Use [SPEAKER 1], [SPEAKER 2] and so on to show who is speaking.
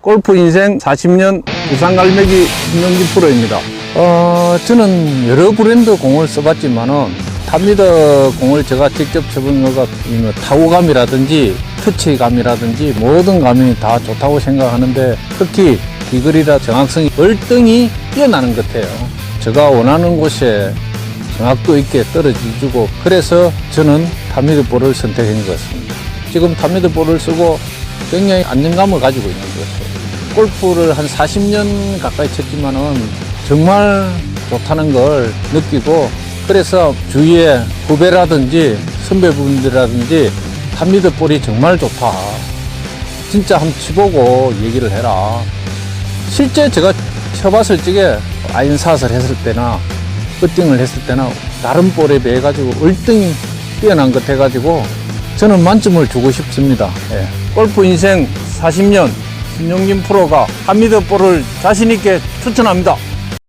[SPEAKER 1] 골프 인생 40년 부산 갈매기 신영기 프로입니다. 어, 저는 여러 브랜드 공을 써봤지만은 탑미더 공을 제가 직접 쳐본 거가 이뭐 타구감이라든지 터치감이라든지 모든 감이 다 좋다고 생각하는데 특히 비거리라 정확성이 월등히 뛰어나는 것 같아요. 제가 원하는 곳에 정확도 있게 떨어지고 그래서 저는 탑미드 볼을 선택한 것 같습니다. 지금 탑미드 볼을 쓰고 굉장히 안정감을 가지고 있는 것 같아요. 골프를 한 40년 가까이 쳤지만은 정말 좋다는 걸 느끼고 그래서 주위에 후배라든지 선배분들이라든지 탑미드 볼이 정말 좋다. 진짜 한번 치보고 얘기를 해라. 실제 제가 쳐봤을 적에 아인샷을 했을 때나 퍼팅을 했을 때나 다른 볼에 비해 가지고 월등히 뛰어난 것 해가지고 저는 만점을 주고 싶습니다. 예. 골프 인생 40년 신용진 프로가 한미드 볼을 자신있게 추천합니다.